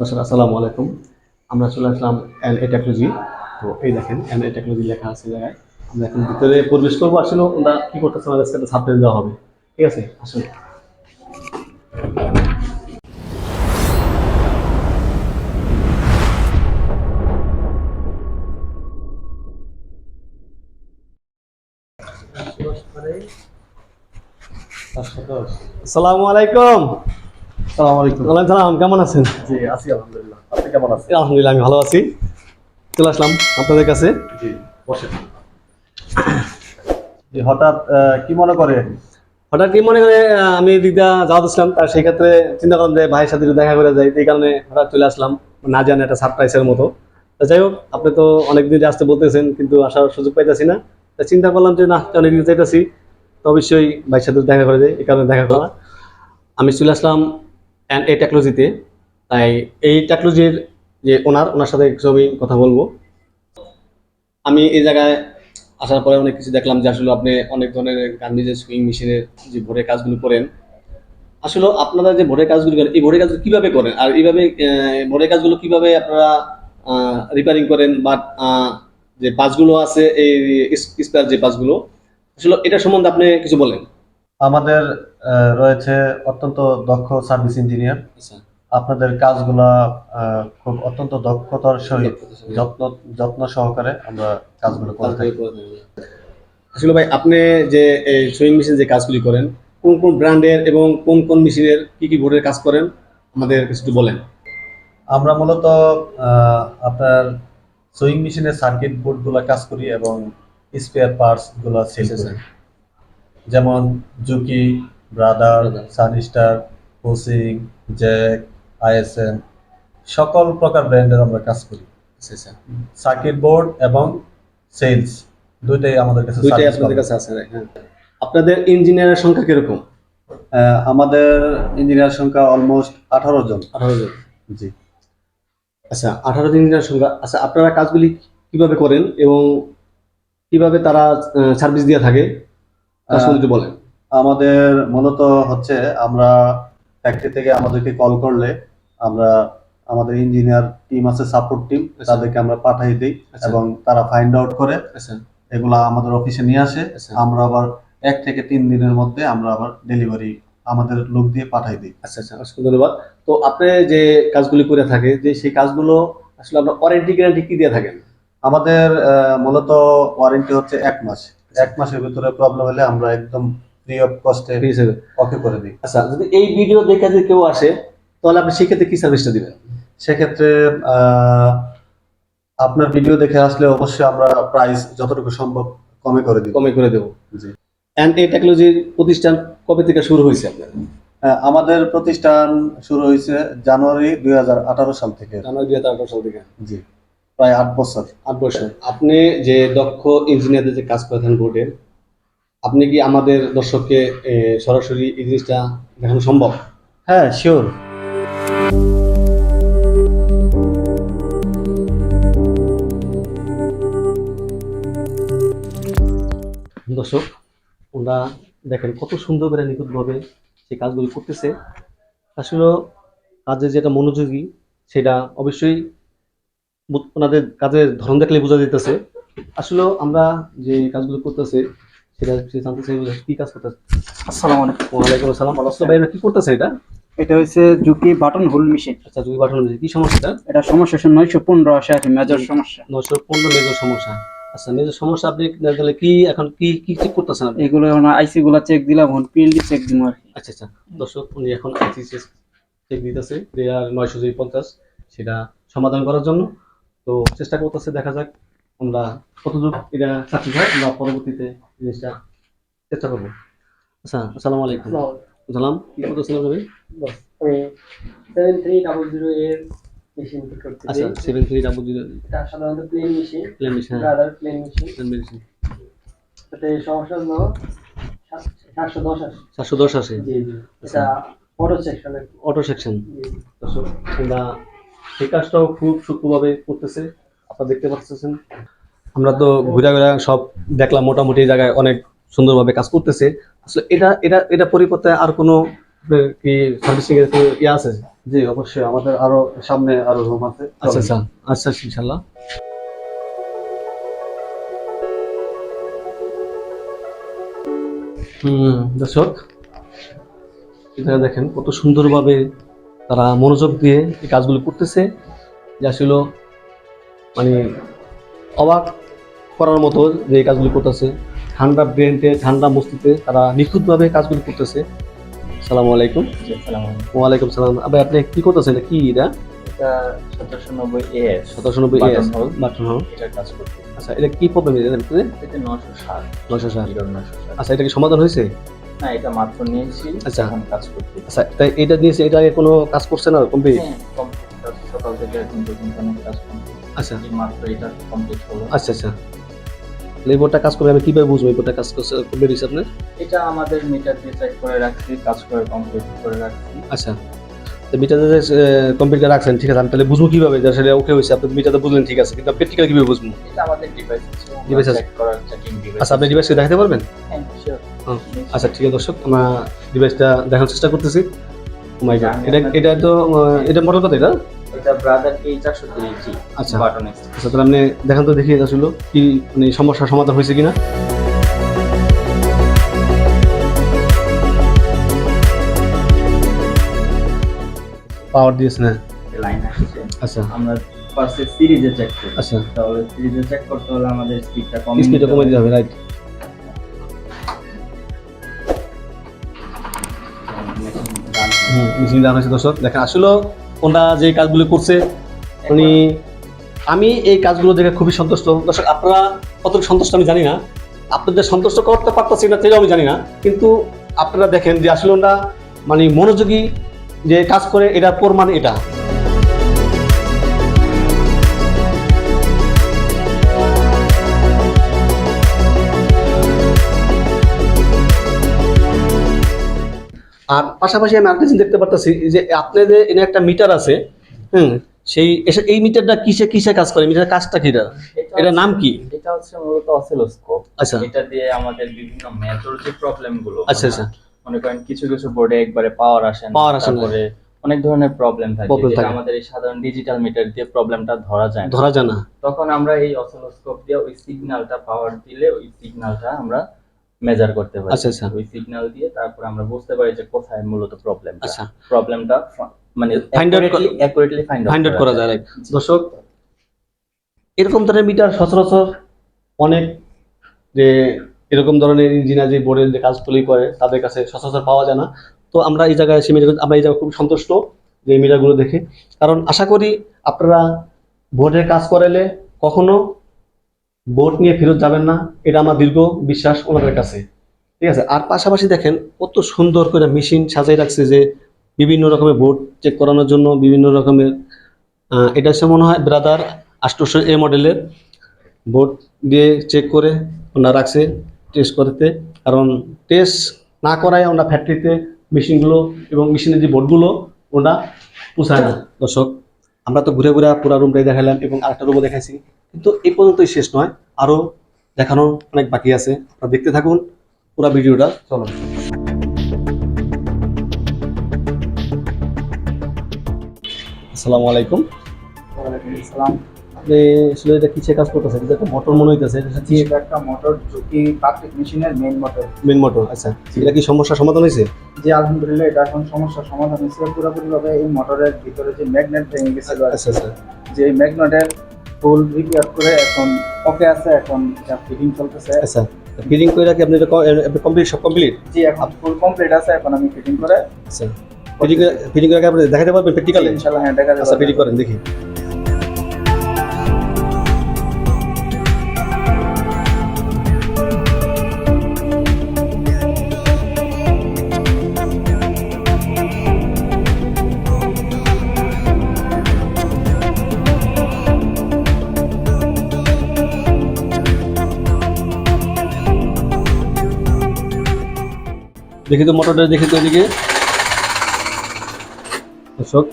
আসসালামু আলাইকুম। আমরা চলে আসলাম এন এ টেকনোলজি তো এই দেখেন এন এ টেকনোলজি লেখা আছে জায়গায়। আমরা এখন ভিতরে প্রবেশ করব। আসলে ওরা কি করতেছে, আমাদের সাথে সাপ্লাই দেওয়া হবে। ঠিক আছে? আসুন। আসসালামু আলাইকুম। সালাম আলাইকুম ওয়ালাইকুম সালাম কেমন আছেন? জি আছি আলহামদুলিল্লাহ। আপনি কেমন আছেন? আলহামদুলিল্লাহ আমি ভালো আছি। চলে আসলাম আপনাদের কাছে। জি বসেন। হঠাৎ কি মনে করে? হঠাৎ কি মনে করে আমি দিদা যাওয়া দিচ্ছিলাম তার সেই ক্ষেত্রে চিন্তা করলাম যে ভাইয়ের সাথে দেখা করে যাই। এই কারণে হঠাৎ চলে আসলাম না জানি একটা সারপ্রাইজের মতো। তা যাই হোক আপনি তো অনেকদিন আসতে বলতেছেন কিন্তু আসার সুযোগ পাইতেছি না। তা চিন্তা করলাম যে না অনেকদিন চাইতেছি তো অবশ্যই ভাইয়ের সাথে দেখা করে যাই এই কারণে দেখা করা। আমি চলে আসলাম অ্যান্ড এই টেকনোলজিতে তাই এই টেকনোলজির যে ওনার ওনার সাথে কিছু আমি কথা বলব। আমি এই জায়গায় আসার পরে অনেক কিছু দেখলাম যে আসলে আপনি অনেক ধরনের গান্ধীজের সুইং মেশিনের যে ভোরের কাজগুলো করেন, আসলে আপনারা যে ভোরের কাজগুলো করেন, এই ভোরের কাজগুলো কীভাবে করেন? আর এইভাবে ভোরের কাজগুলো কীভাবে আপনারা রিপেয়ারিং করেন বা যে পাসগুলো আছে, এই স্পেয়ার যে পাসগুলো আসলে এটা সম্বন্ধে আপনি কিছু বলেন। আমাদের রয়েছে অত্যন্ত দক্ষ সার্ভিস ইঞ্জিনিয়ার। আচ্ছা। আপনাদের কাজগুলা খুব অত্যন্ত দক্ষতার সহিত যত্ন যত্ন সহকারে আমরা কাজগুলো করে থাকি। আসলে ভাই আপনি যে এই সুইং মেশিন যে কাজগুলি করেন কোন কোন ব্র্যান্ডের এবং কোন কোন মেশিনের কি কি বোর্ডের কাজ করেন? আমাদের কিছু বলেন। আমরা মূলত আহ, আপনার সুইং মেশিনের সার্কিট বোর্ডগুলো কাজ করি এবং স্পেয়ার পার্টসগুলো সেল করি। যেমন জুকি ব্রাদার. সানিস্টার কোসিং জ্যাক আইএসএন সকল প্রকার ব্র্যান্ডের আমরা কাজ করি। আচ্ছা সার্কিট বোর্ড এবং সেলস দুইটাই আমাদের কাছে দুইটাই আপনাদের কাছে আছে হ্যাঁ। আপনাদের ইঞ্জিনিয়ারের সংখ্যা কীরকম? আমাদের ইঞ্জিনিয়ার সংখ্যা অলমোস্ট আঠারো জন। আঠারো জন। জি। আচ্ছা আঠারো জন ইঞ্জিনিয়ার সংখ্যা। আচ্ছা আপনারা কাজগুলি কীভাবে করেন এবং কীভাবে তারা সার্ভিস দিয়ে থাকে? বলেন। আমাদের মূলত হচ্ছে আমরা ফ্যাক্টরি থেকে আমাদেরকে কল করলে আমরা আমাদের ইঞ্জিনিয়ার টিম আছে সাপোর্ট টিম। তাদেরকে আমরা পাঠাই দিই। এবং তারা ফাইন্ড আউট করে এগুলা আমাদের অফিসে নিয়ে আসে। আমরা আবার এক থেকে তিন দিনের মধ্যে আমরা আবার ডেলিভারি আমাদের লোক দিয়ে পাঠাই দিই। আচ্ছা আচ্ছা অসংখ্য ধন্যবাদ। তো আপনি যে কাজগুলি করে থাকে যে সেই কাজগুলো আসলে আপনার ওয়ারেন্টি গ্যারান্টি কি দিয়ে থাকেন? আমাদের মূলত ওয়ারেন্টি হচ্ছে এক মাস। এক মাসের ভিতরে প্রবলেম হলে আমরা একদম ফ্রি অফ কস্টে ওকে করে দিই। আচ্ছা যদি এই ভিডিও দেখে যদি কেউ আসে তাহলে আপনি সেক্ষেত্রে কি সার্ভিসটা দিবেন? সেক্ষেত্রে আপনার ভিডিও দেখে আসলে অবশ্যই আমরা প্রাইস যতটুকু সম্ভব কমে করে দিই কমে করে দেবো। জি। অ্যান্ড এই টেকনোলজির প্রতিষ্ঠান কবে থেকে শুরু হয়েছে আপনার? আমাদের প্রতিষ্ঠান শুরু হয়েছে জানুয়ারি দুই হাজার আঠারো সাল থেকে। জানুয়ারি দুই হাজার আঠারো সাল থেকে। জি। প্রায় আট বছর। আট বছর। আপনি যে দক্ষ ইঞ্জিনিয়ারদের যে কাজ করে থাকেন বোর্ডে আপনি কি আমাদের দর্শককে সরাসরি এই জিনিসটা দেখানো সম্ভব? হ্যাঁ শিওর দর্শক ওরা দেখেন কত সুন্দর করে নিখুঁতভাবে সেই কাজগুলো করতেছে। আসলে কাজের যেটা মনোযোগী সেটা অবশ্যই ওনাদের কাজের ধরন দেখলে বোঝা যেতেছে। আসলে আমরা যে কাজগুলো করতেছে সেটা জানতে চাই কি কাজ করতেছে আসসালামু আলাইকুম। ওয়ালাইকুম আসসালাম। আসলে ভাই কি করতেছে এটা? এটা হচ্ছে জুকি বাটন হোল মেশিন। আচ্ছা দুই পাঠানো কি সমস্যা এটা সমস্যা হচ্ছে নয়শো পনেরো আসে আছে মেজর সমস্যা। নশো পনেরো মেজর সমস্যা। আচ্ছা মেজর সমস্যা আপনি তাহলে কি এখন কি কি চেক করতেছেন এগুলো আইসি গুলা চেক দিলাম এখন পিএলডি চেক দিব আর আচ্ছা আচ্ছা। দর্শক উনি এখন আইসিসিএস চেক দিতেছে। যে আর নয়শো পঞ্চাশ সেটা সমাধান করার জন্য। তো চেষ্টা করতেছে দেখা যাক আমরা কতদূর এটা সাকসেস হয় আমরা পরবর্তীতে জিনিসটা চেষ্টা করব। আচ্ছা আসসালামু আলাইকুম। সালাম কি আপনি সেভেন থ্রি ডাবল জিরো এর মেশিন আচ্ছা সেভেন থ্রি ডাবল জিরো এটা সাধারণত plain machine plain machine plain machine plain machine তাতে সমস্যা হলো সাতশো দশ আসে চারশো দশ আছে জি জি। এটা বড় সেকশন অটো সেকশন আমরা সেই কাজটাও খুব সূক্ষ্মভাবে করতেছে আপনারা দেখতে পাচ্ছেন আমরা তো ঘুরে ঘুরে সব দেখলাম মোটামুটি জায়গায় অনেক সুন্দরভাবে কাজ করতেছে। আসলে এটা এটা এটা পরিবর্তে আর কোনো কি সার্ভিসিং এর ইয়ে আছে? জি অবশ্যই আমাদের আরও সামনে আরও রুম আছে। আচ্ছা আচ্ছা আচ্ছা ইনশাল্লাহ হুম দর্শক এটা দেখেন কত সুন্দরভাবে তারা মনোযোগ দিয়ে এই কাজগুলো করতেছে যে আসলে মানে অবাক করার মতো যে এই কাজগুলো করতেছে। ঠান্ডা ব্রেনতে ঠান্ডা মস্তিতে তারা নিখুঁতভাবে কাজগুলো করতেছে। সালামু আলাইকুম। ওয়ালাইকুম সালাম। আবার আপনি কি করতেছেন? কি এটা? সতেরোশো নব্বই এস সতেরোশো নব্বই Button বাটন হল। এটার কাজ করতে আচ্ছা এটা কি প্রবলেম এটা নশো ষাট। নশো ষাট। আচ্ছা এটা কি সমাধান হয়েছে? না এটা মাত্র নিয়েছি আচ্ছা। এখন কাজ করতে। আচ্ছা তাই এটা দিয়েছে এটা আগে কোনো কাজ করছে না কমপ্লিট হ্যাঁ কমপ্লিট সকাল থেকে এখন পর্যন্ত কাজ কমপ্লিট আচ্ছা। মাত্র এটা কমপ্লিট হলো। আচ্ছা আচ্ছা। এই কাজ করে আমি কীভাবে বুঝব এই কাজ করছে কমপ্লিট হয়েছে আপনার? এটা আমাদের মিটার দিয়ে চেক করে রাখছি কাজ করে কমপ্লিট করে রাখছি। আচ্ছা। তো মিটারে কমপ্লিট করে রাখছেন ঠিক আছে আমি তাহলে বুঝব কীভাবে? যে আসলে ওকে হয়েছে আপনি মিটারে বুঝলেন ঠিক আছে কিন্তু প্র্যাকটিক্যাল কীভাবে বুঝব এটা আমাদের ডিভাইস আছে Device আছে। ডিভাইস আচ্ছা আপনি ডিভাইসকে দেখাতে পারবেন? হ্যাঁ sure। আচ্ছা ঠিক আছে দর্শক আমরা ডিভাইসটা দেখানোর চেষ্টা করতেছি। my এটা এটা তো এটা মডেল কত এটা? এটা ব্রাদার চারশো তিরিশ জি আচ্ছা। বাটন এক্স আচ্ছা তাহলে আপনি দেখান তো দেখি আসলে কি মানে সমস্যার সমাধান হয়েছে কিনা। পাওয়ার দিয়েছে না লাইন আসছে। আচ্ছা। আমরা ফার্স্টে সিরিজে চেক করি। আচ্ছা। তাহলে সিরিজে চেক করতে হলে আমাদের স্পিডটা কম স্পিডটা কমে দিতে হবে রাইট মেশিন দাম হয়েছে, দর্শক। দেখেন, আসলে ওনারা যে কাজগুলো করছে, উনি আমি এই কাজগুলো দেখে খুবই সন্তুষ্ট। দর্শক, আপনারা কতটা সন্তুষ্ট আমি জানি না। আপনাদের সন্তুষ্ট করতে পারতেছি না, সেটাও আমি জানি না। কিন্তু আপনারা দেখেন যে আসলে ওনারা মানে মনোযোগী যে কাজ করে এটা প্রমাণ এটা। আর পাশাপাশি আমি আরেকটা দেখতে পারতেছি যে আপনাদের এখানে একটা মিটার আছে হুম সেই এই মিটারটা কিসে কিসে কাজ করে? মিটারের কাজটা কি এটা নাম কি? এটা হচ্ছে মূলত অসিলোস্কোপ। আচ্ছা। এটা দিয়ে আমাদের বিভিন্ন মেজর যে প্রবলেমগুলো আচ্ছা। আচ্ছা মনে করেন কিছু কিছু বোর্ডে একবারে পাওয়ার আসে না Power আসে না। অনেক ধরনের প্রবলেম থাকে যেটা আমাদের এই সাধারণ ডিজিটাল মিটার দিয়ে প্রবলেমটা ধরা যায় না। ধরা যায় না। তখন আমরা এই অসিলোস্কোপ দিয়ে ওই সিগন্যালটা পাওয়ার দিলে ওই সিগন্যালটা আমরা মেজার করতে পারি। আচ্ছা, আচ্ছা। ওই সিগন্যাল দিয়ে তারপর আমরা বুঝতে পারি যে কোথায় মূলত প্রবলেম আচ্ছা। প্রবলেমটা মানে out করা- অ্যাকুরেটলি ফাইন্ড ফাইন্ড আউট করা যায়। right. দর্শক এরকম ধরনের মিটার সচরাচর অনেক যে এরকম ধরনের ইঞ্জিনিয়ার যে বোর্ডের যে কাজ কাজগুলি করে তাদের কাছে সচরাচর পাওয়া যায় না। তো আমরা এই জায়গায় সে মিটার আমরা এই জায়গায় খুব সন্তুষ্ট যে মিটারগুলো দেখে। কারণ আশা করি আপনারা বোর্ডের কাজ করালে কখনো বোর্ড নিয়ে ফেরত যাবেন না, এটা আমার দীর্ঘ বিশ্বাস ওনাদের কাছে। ঠিক আছে? আর পাশাপাশি দেখেন, কত সুন্দর করে মেশিন সাজাই রাখছে যে বিভিন্ন রকমের বোর্ড চেক করানোর জন্য, বিভিন্ন রকমের এটা হচ্ছে মনে হয় ব্রাদার আষ্টশো এ মডেলের বোর্ড দিয়ে চেক করে ওনারা রাখছে টেস্ট করতে। কারণ টেস্ট না করায় ওনারা ফ্যাক্টরিতে মেশিনগুলো এবং মেশিনের যে বোর্ডগুলো ওনারা পোষায় না। দর্শক আমরা তো ঘুরে ঘুরে পুরো রুমটাই দেখালাম এবং আরেকটা রুমও দেখাইছি। কিন্তু এই পর্যন্তই শেষ নয় আরও দেখানো অনেক বাকি আছে। আপনারা দেখতে থাকুন পুরো ভিডিওটা চলো আসসালামু আলাইকুম। সালাম আপনি আসলে এটা কিসে কাজ করতেছে? এটা একটা মোটর মনে হইতেছে এটা একটা মোটর ঝুঁকি পাবলিক মেশিনের মেইন মোটর মেন মোটর আচ্ছা। এটা কি সমস্যার সমাধান হয়েছে? যে আলহামদুলিল্লাহ এটা এখন সমস্যার সমাধান হয়েছে। পুরোপুরি ভাবে এই মোটরের ভিতরে যে ম্যাগনেট ভেঙে গেছিল আচ্ছা আচ্ছা। যে ম্যাগনেটের ফুল রিপেয়ার করে এখন ওকে আছে এখন এটা ফিটিং চলতেছে। আচ্ছা ফিলিং করে কি আপনি এটা কমপ্লিট সব কমপ্লিট জি এখন ফুল কমপ্লিট আছে এখন আমি ফিটিং করে আচ্ছা। ফিটিং ফিটিং করে আপনি দেখাতে পারবেন প্র্যাকটিক্যালি ইনশাআল্লাহ হ্যাঁ দেখা আচ্ছা ফিটিং করেন দেখি। দেখি তো মোটরটা, দেখি তো এদিকে। দর্শক।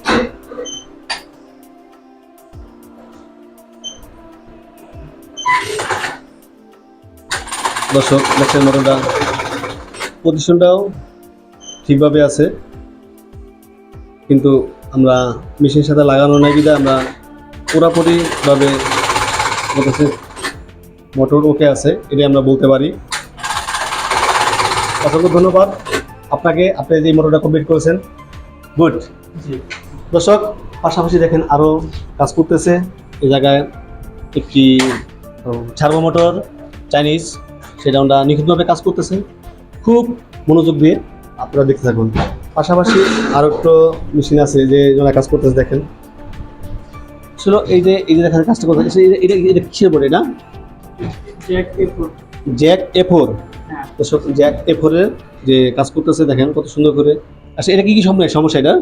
দর্শক, দেখছেন মোটরটা? পজিশনটাও ঠিকভাবে আছে। কিন্তু আমরা মেশিনের সাথে লাগানো নাই বিধায় আমরা পুরাপুরিভাবে মোটর ওকে আছে, এটাই আমরা বলতে পারি। অসংখ্য ধন্যবাদ। আপনাকে আপনি যে মোটরটা কমপ্লিট করেছেন গুড দর্শক পাশাপাশি দেখেন আরও কাজ করতেছে। এই জায়গায় একটি সার্ভো মোটর চাইনিজ সেটা আমরা নিখুঁতভাবে কাজ করতেছে। খুব মনোযোগ দিয়ে আপনারা দেখতে থাকুন। পাশাপাশি আরও একটু মেশিন আছে যে যারা কাজ করতেছে দেখেন। ছিল এই যে এই যে দেখেন কাজটা করতেছে এটা এটা কিসের বোর্ড এটা? Jack A four jack A four jack A ফোরের যে কাজ করতেছে দেখেন কত সুন্দর করে। আচ্ছা এটা কি কি সমস্যা সমস্যা এটা?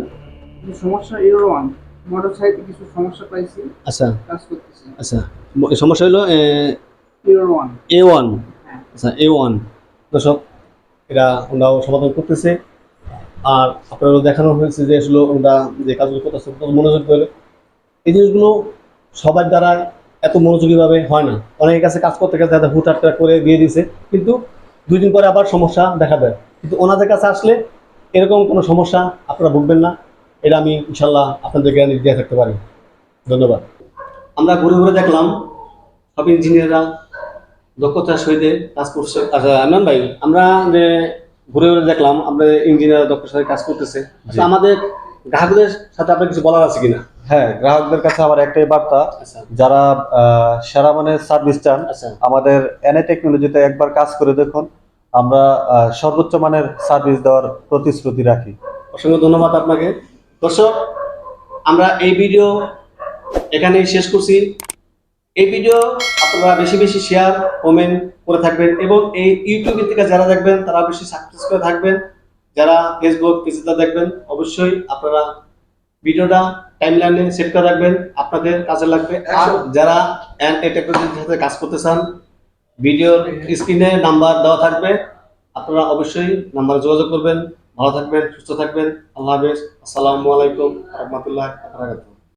সমস্যা এর ওয়ান মোটর সাইডে কিছু সমস্যা পাইছি আচ্ছা। কাজ করতেছি। আচ্ছা সমস্যা হলো এর ওয়ান এ ওয়ান হ্যাঁ। আচ্ছা এ ওয়ান দর্শক এরা ওনারাও সমাধান করতেছে। আর আপনারও দেখানো হয়েছে যে আসলে ওরা যে কাজগুলো করতেছে কত মনোযোগ করে এই জিনিসগুলো সবার দ্বারা এত মনোযোগীভাবে হয় না। অনেকের কাছে কাজ করতে গেলে তাদের হুটহাট করে দিয়ে দিছে। কিন্তু দুই দিন পরে আবার সমস্যা দেখা দেয়। কিন্তু ওনাদের কাছে আসলে এরকম কোনো সমস্যা আপনারা ভুগবেন না। এটা আমি ইনশাল্লাহ আপনাদের গ্যারান্টি দিয়ে থাকতে পারি। ধন্যবাদ। আমরা ঘুরে ঘুরে দেখলাম সব ইঞ্জিনিয়াররা দক্ষতার সহিত কাজ করছে। আচ্ছা ভাই আমরা ঘুরে ঘুরে দেখলাম আমরা ইঞ্জিনিয়ার দক্ষতার সাথে কাজ করতেছে আমাদের গ্রাহকদের সাথে আপনার কিছু বলার আছে কিনা? হ্যাঁ গ্রাহকদের কাছে আমার একটাই বার্তা আচ্ছা। যারা সেরা মানের সার্ভিস চান আচ্ছা। আমাদের এনএ টেকনোলজিতে একবার কাজ করে দেখুন। আমরা সর্বোচ্চ মানের সার্ভিস দেওয়ার প্রতিশ্রুতি রাখি। অসংখ্য ধন্যবাদ আপনাকে। দর্শক আমরা এই ভিডিও এখানেই শেষ করছি। এই ভিডিও আপনারা বেশি বেশি শেয়ার কমেন্ট করে থাকবেন এবং এই ইউটিউব থেকে যারা দেখবেন তারা অবশ্যই সাকসেস করে থাকবেন। যারা ফেসবুক পেজে দেখবেন অবশ্যই আপনারা ভিডিওটা টাইমলাইনে সেট করে রাখবেন। আপনাদের কাজে লাগবে। আর যারা এ টেকনোলজির সাথে কাজ করতে চান ভিডিওর স্ক্রিনে নাম্বার দেওয়া থাকবে। আপনারা অবশ্যই নাম্বারে যোগাযোগ করবেন। ভালো থাকবেন, সুস্থ থাকবেন। আল্লাহ হাফেজ। আসসালামু আলাইকুম রহমতুল্লাহ